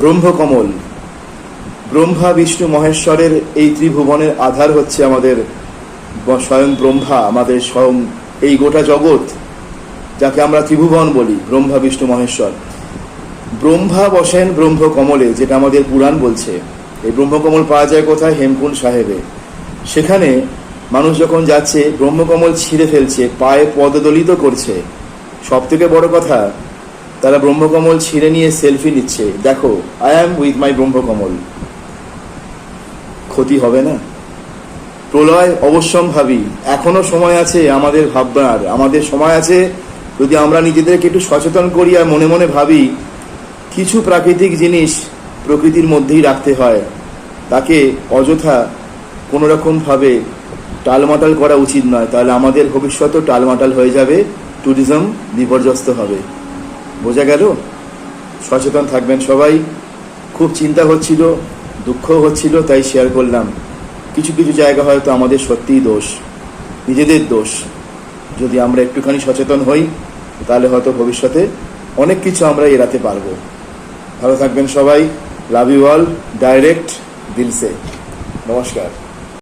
ব্রহ্মকমল। ব্রহ্মা, বিষ্ণু, মহেশ্বরের এই ত্রিভুবনের আধার হচ্ছে আমাদের স্বয়ং ব্রহ্মা, আমাদের স্বয়ং এই গোটা জগৎ, যাকে আমরা ত্রিভুবন বলি, ব্রহ্মা, বিষ্ণু, মহেশ্বর। ব্রহ্মা বসেন ব্রহ্মকমলে, যেটা আমাদের পুরাণ বলছে। এই ব্রহ্মকমল পাওয়া যায় কোথায়? হেমকুণ্ড সাহেবে। সেখানে মানুষ যখন যাচ্ছে, ব্রহ্মকমল ছিঁড়ে ফেলছে, পায়ে পদদলিত করছে। সব থেকে বড় কথা তারা ব্রহ্মকমল ছিঁড়ে নিয়ে সেলফি নিচ্ছে। দেখো আই অ্যাম উইথ মাই ব্রহ্মকমল। ক্ষতি হবে না। প্রলয় অবশ্যম্ভাবী। এখনও সময় আছে আমাদের ভাবনার আমাদের সময় আছে যদি আমরা নিজেদেরকে একটু সচেতন করি আর মনে মনে ভাবি, কিছু প্রাকৃতিক জিনিস প্রকৃতির মধ্যেই রাখতে হয়। তাকে অযথা কোনো রকমভাবে টালমাটাল করা উচিত নয়। তাহলে আমাদের ভবিষ্যতও টালমাটাল হয়ে যাবে। ট্যুরিজম বিপর্যস্ত হবে। বোঝা গেল? সচেতন থাকবেন সবাই। খুব চিন্তা হচ্ছিল দুঃখ হচ্ছিল, তাই শেয়ার করলাম। কিছু কিছু জায়গা হয়তো আমাদের সত্যিই দোষ, নিজেদের দোষ। যদি আমরা একটুখানি সচেতন হই, তাহলে হয়তো ভবিষ্যতে অনেক কিছু আমরা এড়াতে পারব। ভালো থাকবেন সবাই। লাভ ইউ অল ডাইরেক্ট দিলসে। নমস্কার।